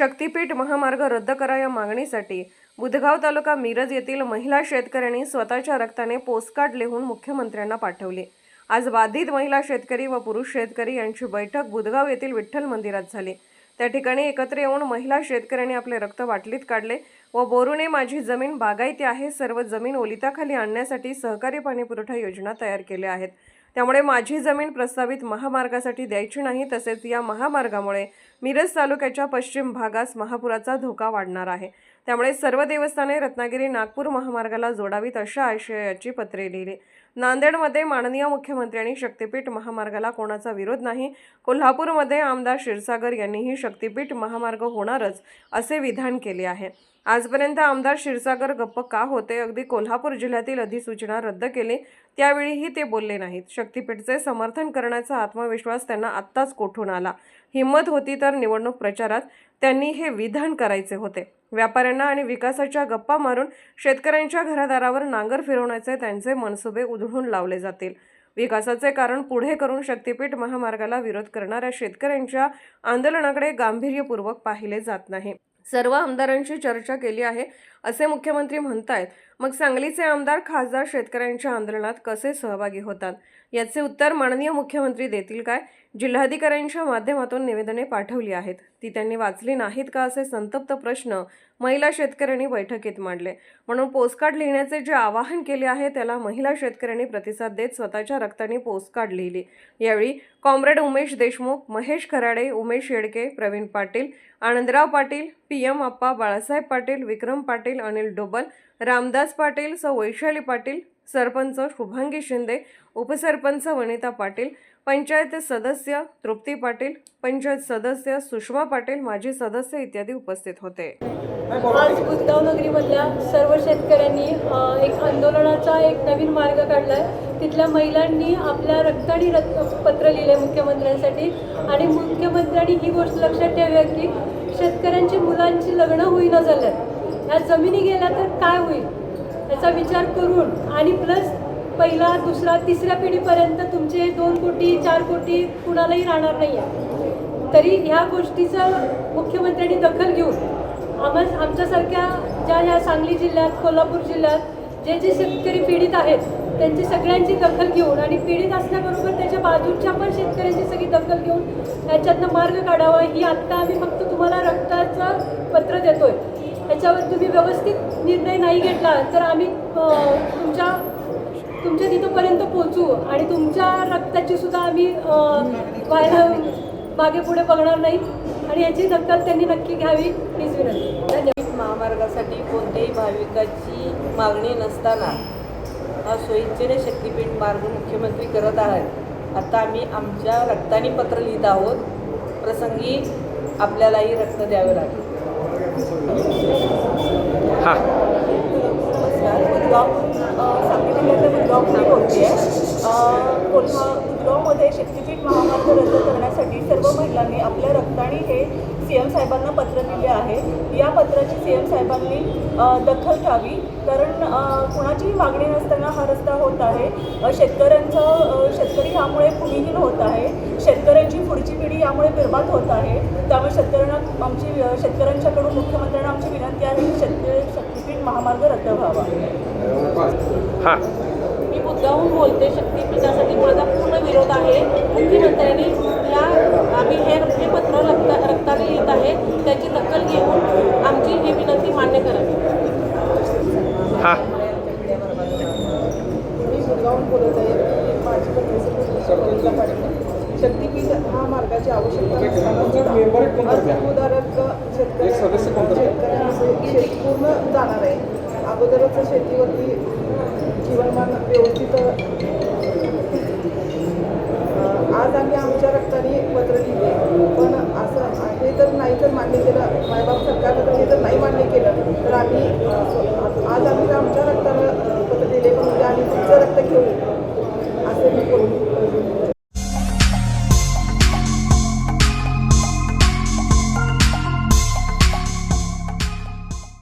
शक्तीपीठ महामार्ग रद्द करा या मागणीसाठी बुधगाव तालुका मिरज येथील महिला शेतकऱ्यांनी स्वतःच्या रक्ताने पोस्टकार्ड लिहून मुख्यमंत्र्यांना पाठवले. आज बाधित महिला शेतकरी व पुरुष शेतकरी यांची बैठक बुधगाव येथील विठ्ठल मंदिरात झाली. त्या ठिकाणी एकत्र येऊन महिला शेतकऱ्यांनी आपले रक्त वाटलीत काढले व बोरूने माझी जमीन बागायती आहे सर्व जमीन ओलिताखाली आणण्यासाठी सहकारी पाणीपुरवठा योजना तयार केल्या आहेत. त्यामुळे माझी जमीन प्रस्तावित महामार्गासाठी द्यायची नाही तसेच या महामार्गामुळे मिरज तालुक्याच्या पश्चिम भागास महापुराचा धोका वाढणार आहे. त्यामुळे सर्व देवस्थाने रत्नागिरी नागपूर महामार्गाला जोडावीत अशा आशयाची पत्रे लिहिली. नांदेडमध्ये माननीय मुख्यमंत्र्यांनी शक्तीपीठ महामार्गाला कोणाचा विरोध नाही. कोल्हापूरमध्ये आमदार क्षीरसागर यांनीही शक्तीपीठ महामार्ग होणारच असे विधान केले आहे. आजपर्यंत आमदार क्षीरसागर गप्प का होते? अगदी कोल्हापूर जिल्ह्यातील अधिसूचना रद्द केली. त्यावेळीही ते बोलले नाहीत. शक्तीपीठचे समर्थन करण्याचा आत्मविश्वास त्यांना आत्ताच कोठून आला? हिंमत होती तर निवडणूक प्रचारात त्यांनी हे विधान करायचे होते. व्यापाऱ्यांना आणि विकासाच्या गप्पा मारून शेतकऱ्यांच्या घरादारावर नांगर फिरवण्याचे त्यांचे मनसुबे उधळून लावले जातील. विकासाचे कारण पुढे करून शक्तीपीठ महामार्गाला विरोध करणाऱ्या शेतकऱ्यांच्या आंदोलनाकडे गांभीर्यपूर्वक पाहिले जात नाही. सर्व आमदारांशी चर्चा केली आहे असे मुख्यमंत्री म्हणतायत. मग सांगलीचे आमदार खासदार शेतकऱ्यांच्या आंदोलनात कसे सहभागी होतात? याचे उत्तर माननीय मुख्यमंत्री देतील काय? जिल्हाधिकाऱ्यांच्या माध्यमातून निवेदने पाठवली आहेत. ती त्यांनी वाचली नाहीत का असे संतप्त प्रश्न महिला शेतकऱ्यांनी बैठकीत मांडले. म्हणून पोस्टकार्ड लिहिण्याचे जे आवाहन केले आहे त्याला महिला शेतकऱ्यांनी प्रतिसाद देत स्वतःच्या रक्ताने पोस्टकार्ड लिहिली. यावेळी comrade Umesh Deshmukh Mahesh Kharade Umesh Yedke Pravin Patil Anandrao Patil P M Appa Balasaheb Patil Vikram Patil Anil Dobal Ramdas Patil सौ वैशाली पाटील सरपंच शुभांगी शिंदे उपसरपंच वनिता पाटील पंचायत सदस्य तृप्ती पाटील पंचायत सदस्य सुषमा पाटील माजी सदस्य इत्यादी उपस्थित होते. आज बुधगाव नगरीमधल्या सर्व शेतकऱ्यांनी एक आंदोलनाचा एक नवीन मार्ग काढला आहे तिथल्या महिलांनी आपल्या रक्ताडी रक्त पत्र लिहिले मुख्यमंत्र्यांसाठी. आणि मुख्यमंत्र्यांनी ही गोष्ट लक्षात ठेवूया की शेतकऱ्यांची मुलांची लग्न होईना झाल्यात. ह्या जमिनी गेल्या तर काय होईल? याचा विचार करून आणि प्लस पहिला दुसरा तिसऱ्या पिढीपर्यंत तुमचे दोन कोटी चार कोटी कुणालाही राहणार नाही आहे. तरी ह्या गोष्टीचं मुख्यमंत्र्यांनी दखल घेऊन आम्हा आमच्यासारख्या ज्या ह्या सांगली जिल्ह्यात कोल्हापूर जिल्ह्यात जे जे शेतकरी पीडित आहेत त्यांची सगळ्यांची दखल घेऊन आणि पीडित असल्याबरोबर त्याच्या बाजूच्या पण शेतकऱ्यांची सगळी दखल घेऊन त्याच्यातनं मार्ग काढावा ही आत्ता आम्ही फक्त तुम्हाला रक्ताचं पत्र देतोय. याच्यावर तुम्ही व्यवस्थित निर्णय नाही घेतला तर आम्ही तुमच्या तुमच्या तिथंपर्यंत पोहोचू आणि तुमच्या रक्ताची सुद्धा आम्ही व्हायला मागे पुढे बघणार नाही आणि याची दखल त्यांनी नक्की घ्यावी हीच विनंती. धन्यवाद. महामार्गासाठी कोणत्याही भाविकाची मागणी नसताना हा सोयीचेने शक्तीपीठ मार्ग मुख्यमंत्री करत आहेत. आता आम्ही आमच्या रक्तानी पत्र लिहित आहोत. प्रसंगी आपल्यालाही रक्त द्यावे लागेल. हा. नमस्कार बोलते कोल्हा बुधगावमध्ये शक्तीपीठ महामार्ग रद्द करण्यासाठी सर्व महिलांनी आपल्या रक्ताने हे सी एम साहेबांना पत्र लिहिले आहे. या पत्राची सी एम साहेबांनी दखल घ्यावी. कारण कुणाचीही मागणी नसताना हा रस्ता होत आहे. शेतकऱ्यांचं शेतकरी यामुळे भूमिहीन होत आहे. शेतकऱ्यांची पुढची पिढी यामुळे बिरबाद होत आहे. त्यामुळे शेतकऱ्यांना आमची शेतकऱ्यांच्याकडून मुख्यमंत्र्यांना आमची विनंती आहे की शेतकरी शक्तीपीठ महामार्ग रद्द व्हावा. हा. मी बुद्धाहून बोलते शक्तीपीठासाठी माझा पूर्ण विरोध आहे. मुख्यमंत्र्यांनी या आम्ही हे पत्र रक्ता रक्ताने लिहित आहे त्याची दखल घेऊन आमची ही विनंती मान्य करावी हा शक्तीपीठ हा. मार्गाची आवश्यकता नसताना अर्थउदारक शेतकरी शेतकऱ्यांचे शेती पूर्ण जाणार आहे. अगोदरच शेतीवरती जर नाही जर मान्य केलं मायबाप सरकारनं त्यांनी जर नाही मान्य केलं तर आम्ही आज आम्ही आमच्या रक्ताला पत्र दिले म्हणजे आम्ही तुमचं रक्त घेऊ.